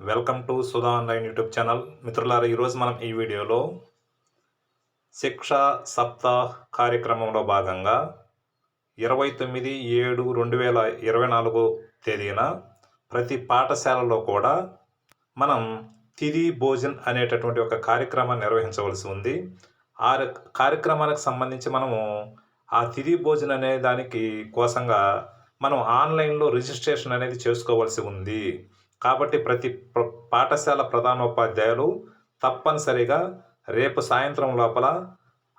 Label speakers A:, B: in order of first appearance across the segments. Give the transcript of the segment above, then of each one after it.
A: Welcome to Sudha online YouTube channel మిత్రులారా ఈరోజు మనం ఈ వీడియోలో శిక్ష సప్తాహ్ కార్యక్రమంలో భాగంగా ఇరవై తొమ్మిది ఏడు రెండు వేల ఇరవై నాలుగు తేదీన ప్రతి పాఠశాలలో కూడా మనం తిది భోజన్ అనేటటువంటి ఒక కార్యక్రమాన్ని నిర్వహించవలసి ఉంది. ఆ కార్యక్రమానికి సంబంధించి మనము ఆ తిది భోజన్ అనే దానికి కోసంగా మనం ఆన్లైన్లో రిజిస్ట్రేషన్ అనేది చేసుకోవాల్సి ఉంది. కాబట్టి ప్రతి పాఠశాల ప్రధానోపాధ్యాయులు తప్పనిసరిగా రేపు సాయంత్రం లోపల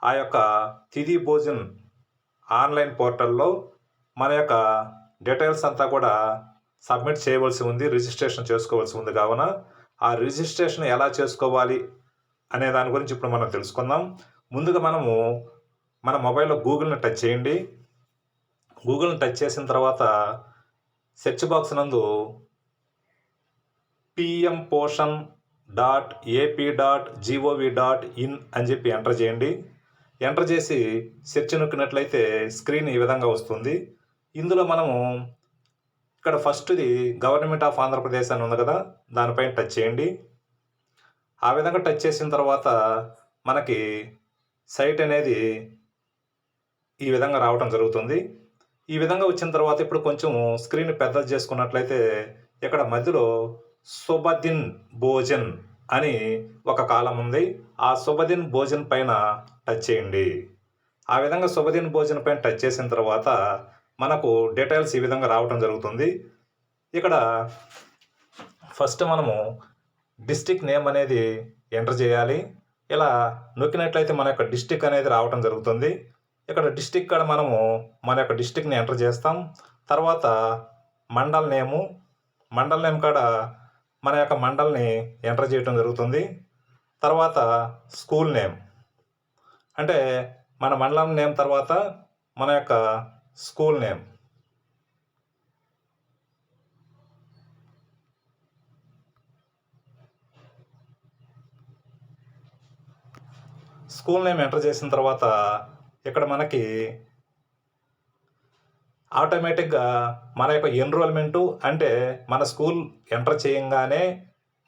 A: ఆ యొక్క తిది భోజన్ ఆన్లైన్ పోర్టల్లో మన యొక్క డీటెయిల్స్ అంతా కూడా సబ్మిట్ చేయవలసి ఉంది రిజిస్ట్రేషన్ చేసుకోవాల్సి ఉంది. కావున ఆ రిజిస్ట్రేషన్ ఎలా చేసుకోవాలి అనే దాని గురించి ఇప్పుడు మనం తెలుసుకుందాం. ముందుగా మనము మన మొబైల్లో గూగుల్ని టచ్ చేయండి. గూగుల్ని టచ్ చేసిన తర్వాత సెర్చ్ బాక్స్ నందు PM Poshan dot AP dot G O V dot in అని చెప్పి ఎంటర్ చేయండి. ఎంటర్ చేసి సెర్చ్ నొక్కినట్లయితే స్క్రీన్ ఈ విధంగా వస్తుంది. ఇందులో మనము ఇక్కడ ఫస్ట్ది గవర్నమెంట్ ఆఫ్ ఆంధ్రప్రదేశ్ అని ఉంది కదా దానిపైన టచ్ చేయండి. ఆ విధంగా టచ్ చేసిన తర్వాత మనకి సైట్ అనేది ఈ విధంగా రావటం జరుగుతుంది. ఈ విధంగా వచ్చిన తర్వాత ఇప్పుడు కొంచెం స్క్రీన్ పెద్దది చేసుకున్నట్లయితే ఇక్కడ మధ్యలో శుభదిన్ భోజన్ అని ఒక కాలం ఉంది. ఆ శుభదిన్ భోజన్ పైన టచ్ చేయండి. ఆ విధంగా శుభదిన్ భోజన్ పైన టచ్ చేసిన తర్వాత మనకు డీటెయిల్స్ ఈ విధంగా రావటం జరుగుతుంది. ఇక్కడ ఫస్ట్ మనము డిస్టిక్ నేమ్ అనేది ఎంటర్ చేయాలి. ఇలా నొక్కినట్లయితే మన యొక్క డిస్టిక్ అనేది రావటం జరుగుతుంది. ఇక్కడ డిస్టిక్ కాడ మనము మన యొక్క డిస్టిక్ని ఎంటర్ చేస్తాం. తర్వాత మండల్ నేము మండల్ నేమ్ కాడ మన యొక్క మండల్ని ఎంటర్ చేయటం జరుగుతుంది. తర్వాత స్కూల్ నేమ్. అంటే మన మండలం నేమ్ తర్వాత మన యొక్క school name. School name enter చేసిన తర్వాత ఇక్కడ మనకి ఆటోమేటిక్గా మన యొక్క ఎన్రోల్మెంటు అంటే మన స్కూల్ ఎంటర్ చేయంగానే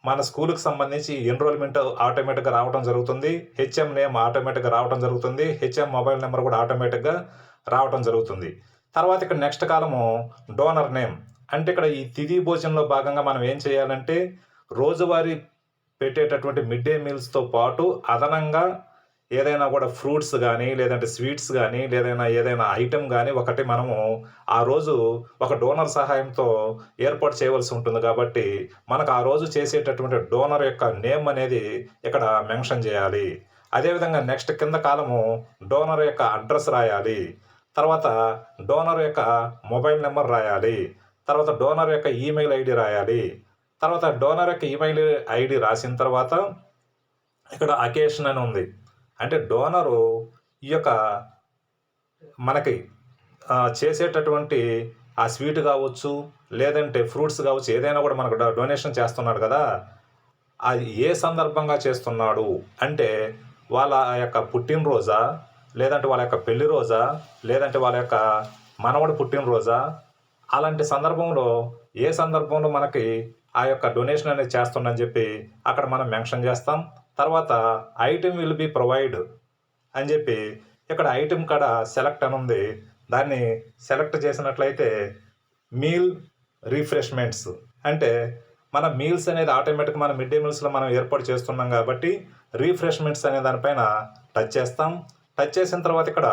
A: మన స్కూల్కి సంబంధించి ఎన్రోల్మెంట్ ఆటోమేటిక్గా రావడం జరుగుతుంది. హెచ్ఎం నేమ్ ఆటోమేటిక్గా రావడం జరుగుతుంది. హెచ్ఎం మొబైల్ నెంబర్ కూడా ఆటోమేటిక్గా రావడం జరుగుతుంది. తర్వాత ఇక్కడ నెక్స్ట్ కాలము డోనర్ నేమ్. అంటే ఇక్కడ ఈ తిథి భోజనంలో భాగంగా మనం ఏం చేయాలంటే రోజువారీ పెట్టేటటువంటి మిడ్ డే మీల్స్తో పాటు అదనంగా ఏదైనా కూడా ఫ్రూట్స్ కానీ లేదంటే స్వీట్స్ కానీ లేదైనా ఏదైనా ఐటెం కానీ ఒకటి మనము ఆ రోజు ఒక డోనర్ సహాయంతో ఏర్పాటు చేయవలసి ఉంటుంది కాబట్టి మనకు ఆ రోజు చేసేటటువంటి డోనర్ యొక్క నేమ్ అనేది ఇక్కడ మెన్షన్ చేయాలి. అదేవిధంగా నెక్స్ట్ కింద కాలము డోనర్ యొక్క అడ్రస్ రాయాలి. తర్వాత డోనర్ యొక్క మొబైల్ నెంబర్ రాయాలి. తర్వాత డోనర్ యొక్క ఈమెయిల్ ఐడి రాయాలి. తర్వాత డోనర్ యొక్క ఈమెయిల్ ఐడి రాసిన తర్వాత ఇక్కడ అకేషన్ అని ఉంది. అంటే డోనరు ఈ యొక్క మనకి చేసేటటువంటి ఆ స్వీట్ కావచ్చు లేదంటే ఫ్రూట్స్ కావచ్చు ఏదైనా కూడా మనకు డొనేషన్ చేస్తున్నాడు కదా అది ఏ సందర్భంగా చేస్తున్నాడు అంటే వాళ్ళ యొక్క పుట్టినరోజా లేదంటే వాళ్ళ యొక్క పెళ్ళి రోజా లేదంటే వాళ్ళ యొక్క మనవడు పుట్టినరోజా అలాంటి సందర్భంలో ఏ సందర్భంలో మనకి ఆ యొక్క డొనేషన్ అనేది చేస్తుందని చెప్పి అక్కడ మనం మెన్షన్ చేస్తాం. తర్వాత ఐటెం విల్ బి ప్రొవైడ్ అని చెప్పి ఇక్కడ ఐటెం కాడ సెలెక్ట్ అని ఉంది. దాన్ని సెలెక్ట్ చేసినట్లయితే మీల్ రిఫ్రెష్మెంట్స్ అంటే మన మీల్స్ అనేది ఆటోమేటిక్ మన మిడ్ డే మీల్స్లో మనం ఏర్పాటు చేస్తున్నాం కాబట్టి రిఫ్రెష్మెంట్స్ అనే దానిపైన టచ్ చేస్తాం. టచ్ చేసిన తర్వాత ఇక్కడ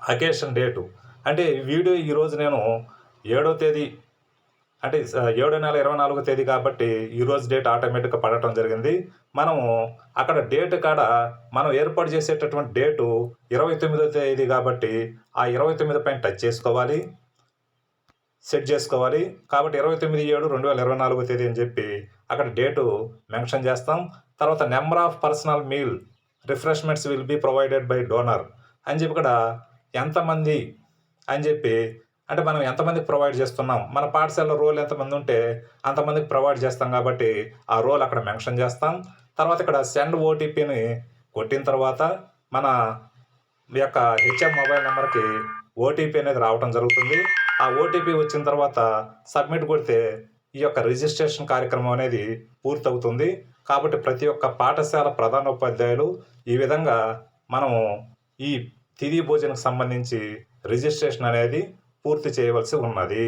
A: అకేషన్ డేటు అంటే వీడియో ఈరోజు నేను ఏడో తేదీ అంటే స- ఏడో నెల ఇరవై నాలుగో తేదీ కాబట్టి ఈరోజు డేట్ ఆటోమేటిక్గా పడటం జరిగింది. మనము అక్కడ డేట్ కాడ మనం ఏర్పాటు చేసేటటువంటి డేటు ఇరవై తొమ్మిదో తేదీ కాబట్టి ఆ ఇరవై తొమ్మిది పైన టచ్ చేసుకోవాలి. సెట్ చేసుకోవాలి. కాబట్టి ఇరవై తొమ్మిది ఏడు రెండు వేల ఇరవై నాలుగో తేదీ అని చెప్పి అక్కడ డేటు మెన్షన్ చేస్తాం. తర్వాత number of personal meal refreshments will be provided by donor అని చెప్పి ఇక్కడ ఎంతమంది అని చెప్పి అంటే మనం ఎంతమందికి ప్రొవైడ్ చేస్తున్నాం? మన పాఠశాలలో రోల్ ఎంతమంది ఉంటే అంతమందికి ప్రొవైడ్ చేస్తాం కాబట్టి ఆ రోల్ అక్కడ మెన్షన్ చేస్తాం. తర్వాత ఇక్కడ సెండ్ ఓటీపీని కొట్టిన తర్వాత మన యొక్క హెచ్ఎం మొబైల్ నెంబర్కి ఓటీపీ అనేది రావటం జరుగుతుంది. ఆ ఓటీపీ వచ్చిన తర్వాత సబ్మిట్ కొడితే ఈ యొక్క రిజిస్ట్రేషన్ కార్యక్రమం అనేది పూర్తవుతుంది. కాబట్టి ప్రతి ఒక్క పాఠశాల ప్రధానోపాధ్యాయులు ఈ విధంగా మనము ఈ తిది భోజనకు సంబంధించి రిజిస్ట్రేషన్ అనేది పూర్తి చేయవలసి ఉన్నది.